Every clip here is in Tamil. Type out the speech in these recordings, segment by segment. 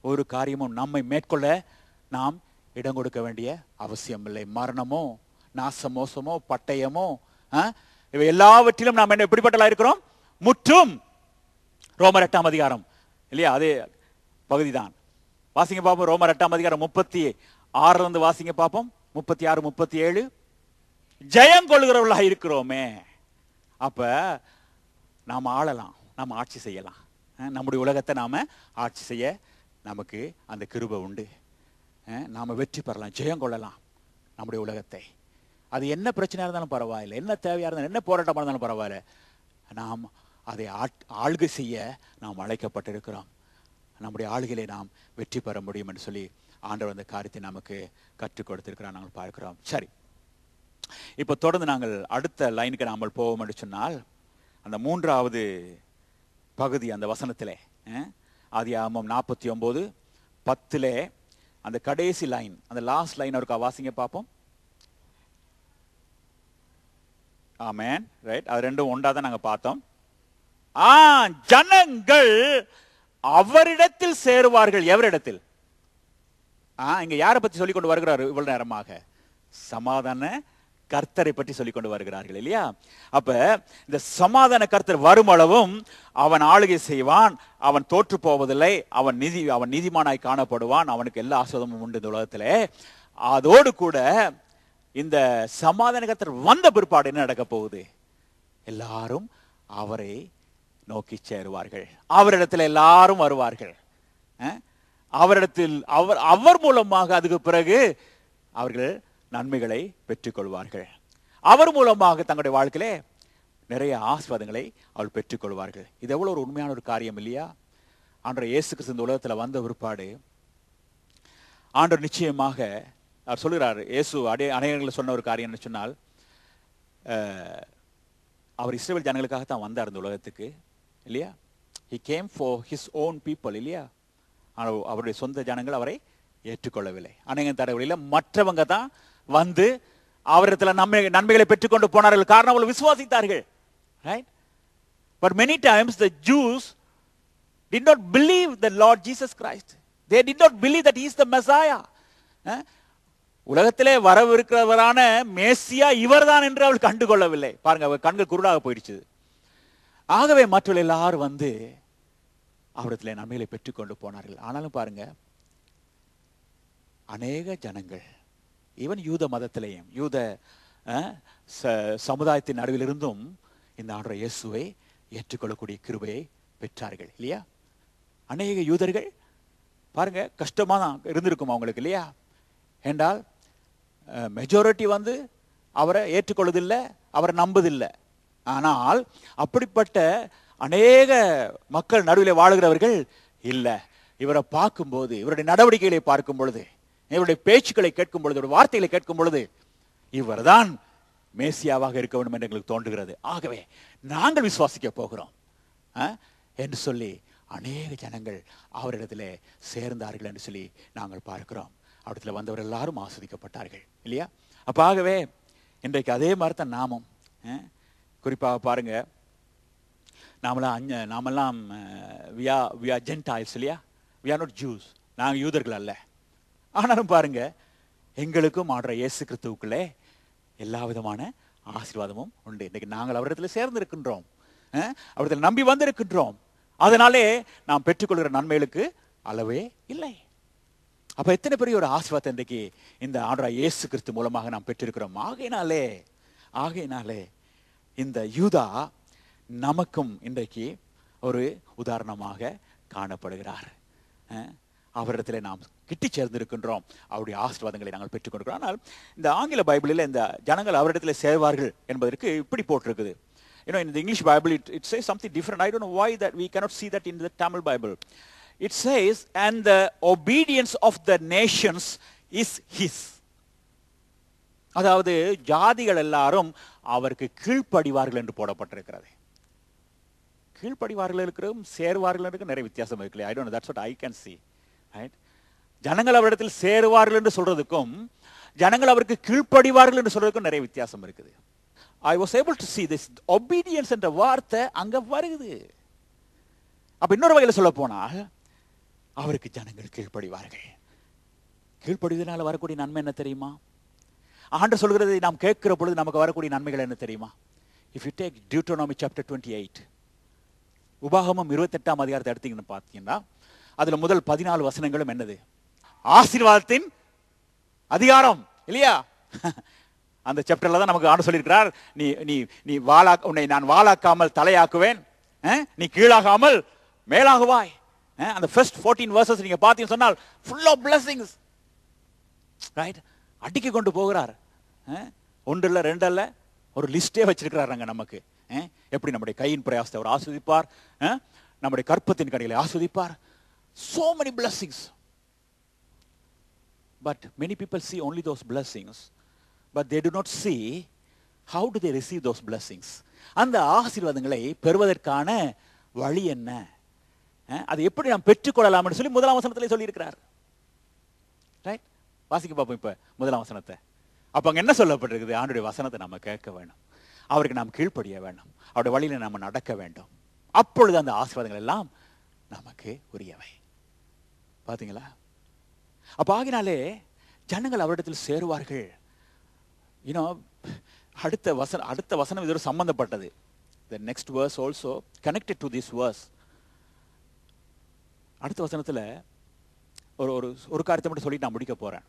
ஒரு காரியமும் நம்மை மேற்கொள்ள நாம் இடம் கொடுக்க வேண்டிய அவசியம் இல்லை மரணமோ நாச மோசமோ பட்டயமோ இவை எல்லாவற்றிலும் நாம் என்ன எப்படிப்பட்டலா இருக்கிறோம்? முற்றும் ரோமர் எட்டாம் அதிகாரம். இல்லையா? அதே பகுதி தான் வாசிங்க பார்ப்போம் ரோமர் எட்டாம் அதிகாரம் முப்பத்தி ஆறுல இருந்து வாசிங்க பார்ப்போம் முப்பத்தி ஆறு முப்பத்தி ஏழு. ஜெயம் கொள்கிறவர்களாக இருக்கிறோமே. அப்ப நாம் ஆளலாம். நாம் ஆட்சி செய்யலாம். நம்முடைய உலகத்தை நாம ஆட்சி செய்ய நமக்கு அந்த கிருபை உண்டு. நாம் வெற்றி பெறலாம் ஜெயம் கொள்ளலாம் நம்முடைய உலகத்தை. அது என்ன பிரச்சனையாக இருந்தாலும் பரவாயில்லை. என்ன தேவையாக இருந்தாலும் என்ன போராட்டமாக இருந்தாலும் பரவாயில்ல. நாம் அதை ஆட்- ஆள்கை செய்ய நாம் அழைக்கப்பட்டிருக்கிறோம். நம்முடைய ஆளுகளை நாம் வெற்றி பெற முடியும் என்று சொல்லி ஆண்டவர் அந்த காரியத்தை நமக்கு கற்றுக் கொடுத்திருக்கிறார். நாங்கள் பார்க்கிறோம். சரி. இப்போ தொடர்ந்து நாங்கள் அடுத்த லைனுக்கு நாமல் போவோம் என்று சொன்னால் அந்த மூன்றாவது பகுதி அந்த வசனத்திலே ஆதியாமம் நாற்பத்தி ஒன்பது பத்தில் அந்த கடைசி லைன் அந்த லாஸ்ட் லைன் அவருக்கு வாசிங்க பார்ப்போம். ஆமேன் ரைட் அது ரெண்டும் ஒன்றா தான் நாங்கள் பார்த்தோம். ஆ ஜனங்கள் அவரிடத்தில் சேருவார்கள். எவரிடத்தில்? ஆ இங்க யாரை பத்தி சொல்லிக் கொண்டு வருகிறார் இவ்வளவு நேரமாக? சமாதான கர்த்தரை பற்றி சொல்லி கொண்டு வருகிறார்கள் இல்லையா? அப்ப இந்த சமாதான கர்த்தர் வரும் அளவும் அவன் ஆளுகை செய்வான் அவன் தோற்று போவதில்லை அவன் நிதி அவன் நீதிமானாய் காணப்படுவான் அவனுக்கு எல்லா ஆஸ்வதமும் உண்டு இந்த உலகத்திலே. அதோடு கூட இந்த சமாதான கர்த்தர் வந்த பிற்பாடு என்ன நடக்க போகுது? எல்லாரும் அவரை நோக்கி சேருவார்கள். அவரிடத்தில் எல்லாரும் வருவார்கள். அவரிடத்தில் அவர் அவர் மூலமாக அதுக்கு பிறகு அவர்கள் நன்மைகளை பெற்றுக்கொள்வார்கள். அவர் மூலமாக தங்களுடைய வாழ்க்கையிலே நிறைய ஆஸ்வாதங்களை அவள் பெற்றுக்கொள்வார்கள். இது எவ்வளவு ஒரு உண்மையான ஒரு காரியம் இல்லையா? ஆண்டவர் இயேசு கிறிஸ்து இந்த உலகத்தில் வந்த பிற்பாடு ஆண்டவர் நிச்சயமாக அவர் சொல்கிறார் இயேசு அடே அநேகங்களை சொன்ன ஒரு காரியம் என்ன சொன்னால் அவர் இஸ்ரேல் ஜனங்களுக்காக தான் வந்தார் இந்த உலகத்துக்கு இல்லையா? He came for his own people இல்லையா? ஆனால் அவருடைய சொந்த ஜனங்கள் அவரை ஏற்றுக்கொள்ளவில்லை. அநேக தடவையில் மற்றவங்க தான் வந்து அவரிடத்தில் நன்மை நன்மைகளை பெற்றுக்கொண்டு போனார்கள். காரணம் அவர்கள் விசுவாசித்தார்கள். Right but many times the Jews did not believe the Lord Jesus Christ. They did not believe that he is the Messiah. உலகத்திலே வரவிருக்கிறவரான மேசியா இவர்தான் என்று அவள் கண்டுகொள்ளவில்லை. பாருங்க அவர் கண்கள் குருடாக போயிடுச்சு. ஆகவே மற்றவர்கள் எல்லாரும் வந்து அவரிடத்தில் நன்மைகளை பெற்றுக்கொண்டு போனார்கள். ஆனாலும் பாருங்க அநேக ஜனங்கள் ஈவன் யூத மதத்திலையும் யூத ச- சமுதாயத்தின் நடுவில் இருந்தும் இந்த ஆண்டவர் இயேசுவை ஏற்றுக்கொள்ளக்கூடிய கிருபையை பெற்றார்கள் இல்லையா? அநேக யூதர்கள் பாருங்க கஷ்டமாக தான் இருந்திருக்கும் அவங்களுக்கு இல்லையா? என்றால் மெஜாரிட்டி வந்து அவரை ஏற்றுக்கொள்வதில்லை அவரை நம்புதில்லை ஆனால் அப்படிப்பட்ட அநேக மக்கள் நடுவில் வாழுகிறவர்கள் இல்லை. இவரை பார்க்கும்போது இவருடைய நடவடிக்கைகளை பார்க்கும் பொழுது இவருடைய பேச்சுக்களை கேட்கும் பொழுது இவருடைய வார்த்தைகளை கேட்கும் பொழுது இவர்தான் மேசியாவாக இருக்க வேண்டும் என்று எங்களுக்கு தோன்றுகிறது. ஆகவே நாங்கள் விசுவாசிக்க போகிறோம். ஆ? என்று சொல்லி அநேக ஜனங்கள் அவரிடத்திலே சேர்ந்தார்கள் என்று சொல்லி நாங்கள் பார்க்கிறோம். அவரிடத்தில் வந்தவர் எல்லாரும் ஆஸ்வதிக்கப்பட்டார்கள். இல்லையா? அப்ப ஆகவே இன்றைக்கு அதே மாதிரி தான் நாமும் ஆ? குறிப்பாக பாருங்க. நாமெல்லாம் அஞ்ச நாமெல்லாம் வியா வியா ஜென்டாயில்ஸ் இல்லையா? வி ஆர் நாட் ஜூஸ் நாங்கள் யூதர்கள் அல்ல. ஆனாலும் பாருங்க எங்களுக்கும் ஆடுற இயேசு கிறிஸ்துவுக்குள்ளே எல்லா விதமான ஆசீர்வாதமும் உண்டு. இன்னைக்கு நாங்கள் அவரிடத்தில் சேர்ந்திருக்கின்றோம். அவரிடத்தில் நம்பி வந்திருக்கின்றோம். அதனாலே நாம் பெற்றுக்கொள்கிற நன்மைகளுக்கு அளவே இல்லை. அப்போ எத்தனை பெரிய ஒரு ஆசீர்வாதம் இன்றைக்கு இந்த ஆடுற இயேசு கிறிஸ்து மூலமாக நாம் பெற்றிருக்கிறோம்? ஆகையினாலே ஆகையினாலே இந்த யூதா நமக்கும் இன்றைக்கு ஒரு உதாரணமாக காணப்படுகிறார். அவரிடத்தில் நாம் கிட்டி சேர்ந்திருக்கின்றோம் அவருடைய ஆசீர்வாதங்களை நாங்கள் பெற்றுக்கொண்டிருக்கிறோம் ஆனால் இந்த ஆங்கில பைபிளில் இந்த ஜனங்கள் அவரிடத்தில் சேர்வார்கள் என்பதற்கு இப்படி போட்டிருக்குது You know, in the English Bible, it, it says something different. I don't know why that we cannot see that in the Tamil Bible. It says, and the obedience of the nations is his. அதாவது ஜாதிகள் எல்லாரும் அவருக்கு கீழ்ப்படிவார்கள் என்று போடப்பட்டிருக்கிறது கீழ்ப்படிவார்கள் இருக்கிறதும் சேர்வார்கள் இருக்கு நிறைய வித்தியாசம் இருக்கு I don't that's what I can see ஜனங்கள் அவரிடத்தில் சேருவார்கள் என்று சொல்றதுக்கும் ஜனங்கள் அவருக்கு கீழ்ப்படிவார்கள் என்று சொல்றதுக்கும் நிறைய வித்தியாசம் இருக்குது. I was able to see this obedience என்ற வார்த்தை அங்க வருது. அப்ப இன்னொரு வகையில் சொல்ல போனால் அவருக்கு ஜனங்கள் கீழ்ப்படிவார்கள். கீழ்ப்படிவதனால வரக்கூடிய நன்மை என்ன தெரியுமா? ஆண்டு சொல்கிறதை நாம் கேட்கிற பொழுது நமக்கு வரக்கூடிய நன்மைகள் என்ன தெரியுமா? If you take Deuteronomy chapter twenty eight உபாகமம் இருபத்தெட்டாம் அதிகாரத்தை எடுத்தீங்கன்னு பார்த்தீங்கன்னா அதுல முதல் பதினாலு வசனங்களும் என்னது? ஆசீர்வாதத்தின் அதிகாரம். இல்லையா? அந்த சாப்டர்ல தான் நமக்கு ஆண்டு சொல்லியிருக்கிறார் நீ நீ நீ வாளா உன்னை நான் வாளாக்காமல் தலையாக்குவேன். நீ கீழாகாமல் மேலாகுவாய். அந்த ஃபர்ஸ்ட் ஃபோர்டீன் வர்சஸ் நீங்க பார்த்தீங்கன்னு சொன்னால் ஃபுல் ஆஃப் blessings. ரைட் அடுக்கி கொண்டு போகிறார். ஒன்று இல்லை ரெண்டு இல்லை ஒரு லிஸ்டே வச்சிருக்கிறாருங்க நமக்கு. எப்படி நம்முடைய கையின் பிரயாசத்தை அவர் ஆஸ்வதிப்பார்? நம்முடைய கற்பத்தின் கடைகளை ஆஸ்வதிப்பார்? So many blessings. But many people see only those blessings but they do not see how do they receive those blessings. அந்த ஆசீர்வாதங்களை பெறுவதற்கான வழி என்ன? அதை எப்படி நாம் பெற்றுக்கொள்ளலாம்னு சொல்லி முதலாம் வசனத்திலே சொல்லியிருக்கிறார். ரைட் வாசிக்க பார்ப்போம் இப்ப முதலாம் வசனத்தை. அப்ப அங்க என்ன சொல்லப்பட்டிருக்குது? ஆண்டுடைய வசனத்தை நம்ம கேட்க வேணும். அவருக்கு நாம் கீழ்ப்படிய வேண்டும் அவருடைய வழியில நாம் நடக்க வேண்டும். அப்பொழுது அந்த ஆசீர்வாதங்கள் எல்லாம் நமக்கு உரியவை. பாத்தீங்களா? அப்ப ஆகினாலே ஜனங்கள் அவரிடத்தில் சேருவார்கள். யூனோ அடுத்த வசனம் அடுத்த வசனம் இதோட சம்பந்தப்பட்டது. The next verse also connected to this verse அடுத்த வசனத்துல ஒரு ஒரு ஒரு காரியத்தை மட்டும் சொல்லிட்டு நான் முடிக்க போறேன்.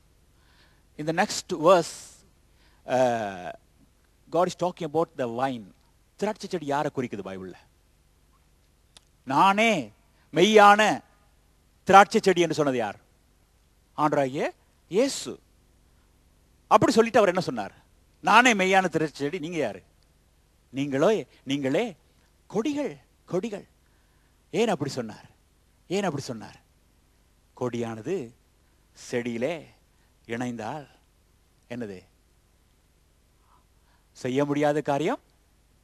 இந்த next verse God is talking about the vine திராட்சை செடி யாரை குறிக்குது பைபிளில்? நானே மெய்யான திராட்சை செடி என்று சொன்னது யார்? ஆண்டராகிய இயேசு. அப்படி சொல்லிட்டு அவர் என்ன சொன்னார்? நானே மெய்யான திராட்சை செடி நீங்க யாரு? நீங்களோ நீங்களே கொடிகள் கொடிகள். ஏன் அப்படி சொன்னார்? ஏன் அப்படி சொன்னார்? கொடியானது செடியிலே இணைந்தால் என்னது? செய்ய முடியாத காரியம்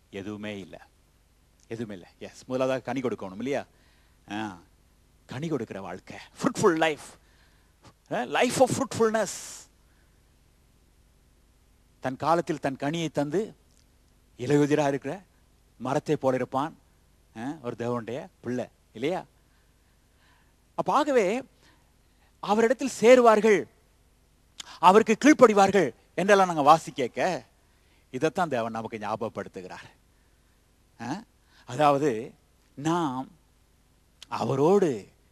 எதுவுமே இல்லை. எதுவுமே இல்லை. எஸ் முதலாவதாக கனி கொடுக்கணும் இல்லையா? ஆ, கனி கொடுக்கிற வாழ்க்கை. Fruitful life life of fruitfulness தன் காலத்தில் தன் கனியை தந்து இலையுதிராக இருக்கிற மரத்தை போல இருப்பான் eh, ஒரு தேவனுடைய பிள்ளை இல்லையா? அப்ப ஆகவே அவரிடத்தில் சேருவார்கள். அவருக்கு கீழ்ப்படிவார்கள் என்றெல்லாம் நாங்க வாசி கேட்க இதைத்தான் தேவன் நமக்கு ஞாபகப்படுத்துகிறார். Eh, அதாவது நாம் அவரோடு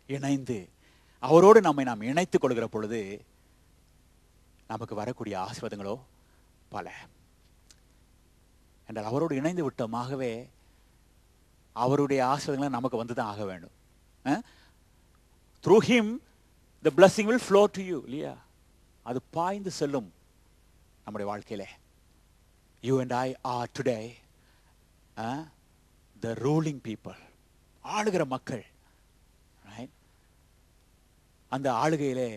இணைந்து அவரோடு நம்மை நாம் இணைத்துக் கொள்கிற பொழுது நமக்கு வரக்கூடிய ஆசீர்வாதங்களோ பல. என்றால் அவரோடு இணைந்து விட்டோமாகவே அவருடைய ஆசீர்வாதங்கள் நமக்கு வந்து தான் ஆக வேண்டும். Through him the blessing will flow to you இல்லையா? அது பாய்ந்து செல்லும் நம்முடைய வாழ்க்கையிலே. You and I are today the ruling people ஆளுகிற மக்கள்? அந்த ஆளுகையிலே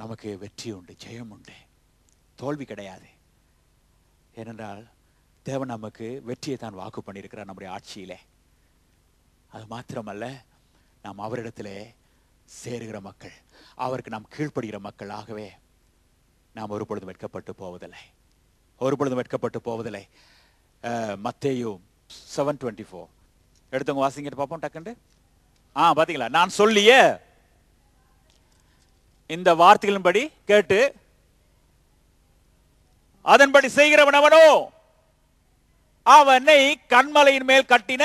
நமக்கு வெற்றி உண்டு ஜெயம் உண்டு. தோல்வி கிடையாது. ஏனென்றால் தேவன் நமக்கு வெற்றியை தான் வாக்கு பண்ணியிருக்கிறார் நம்முடைய ஆட்சியிலே. அது மாத்திரமல்ல நாம் அவரிடத்துல சேருகிற மக்கள் அவருக்கு நாம் கீழ்ப்படுகிற மக்களாகவே நாம் ஒரு பொழுதும் வெட்கப்பட்டு போவதில்லை. ஒரு பொழுதும் வெட்கப்பட்டு போவதில்லை. மத்தேயும் செவன் டுவெண்ட்டி ஃபோர் எடுத்தவங்க வாசிங்கிட்டு பார்ப்போம் டக்குண்டு ஆ பாத்தீங்களா நான் சொல்லிய இந்த வார்த்தைகளின்படி கேட்டு அதன்படி செய்கிறவன் அவனோ? அவனை கண்மலையின் மேல் கட்டின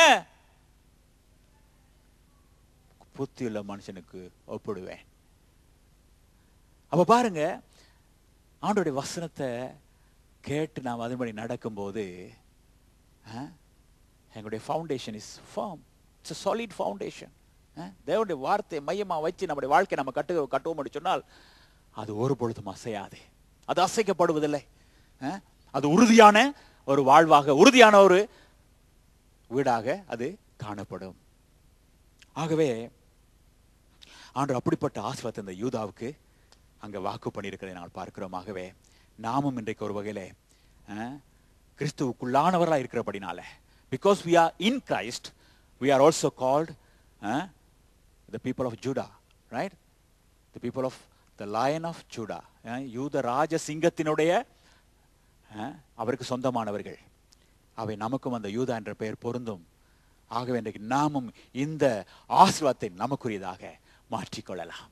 புத்தியுள்ள மனுஷனுக்கு ஒப்பிடுவேன். அப்ப பாருங்க ஆண்டோடைய வசனத்தை கேட்டு நாம் அதன்படி நடக்கும்போது எங்களுடைய foundation is firm it's solid foundation தேவனுடைய வார்த்தையை மையமா வச்சு நம்முடைய வாழ்க்கை நம்ம கட்டு கட்டுவோம் சொன்னால் அது ஒரு பொழுதும் அசையாது. அது அசைக்கப்படுவதில்லை. அது உறுதியான ஒரு வாழ்வாக உறுதியான ஒரு வீடாக அது காணப்படும். ஆகவே ஆண்டு அப்படிப்பட்ட ஆசிர்வாதத்தை இந்த யூதாவுக்கு அங்க வாக்கு பண்ணியிருக்கிறதை நாங்கள் பார்க்கிறோம். ஆகவே நாமும் இன்றைக்கு ஒரு வகையில் அஹ், கிறிஸ்துவுக்குள்ளானவர்களாக இருக்கிறபடினால because we are in Christ we are also called the people of Judah right? The people of the lion of Judah eh? யூத ராஜ சிங்கத்தினுடைய eh? அவருக்கு சொந்தமானவர்கள். அவை நமக்கும் அந்த யூதா என்ற பெயர் பொருந்தும். ஆகவே இன்றைக்கு நாமும் இந்த ஆசிர்வாதத்தை நமக்குரியதாக மாற்றிக்கொள்ளலாம்.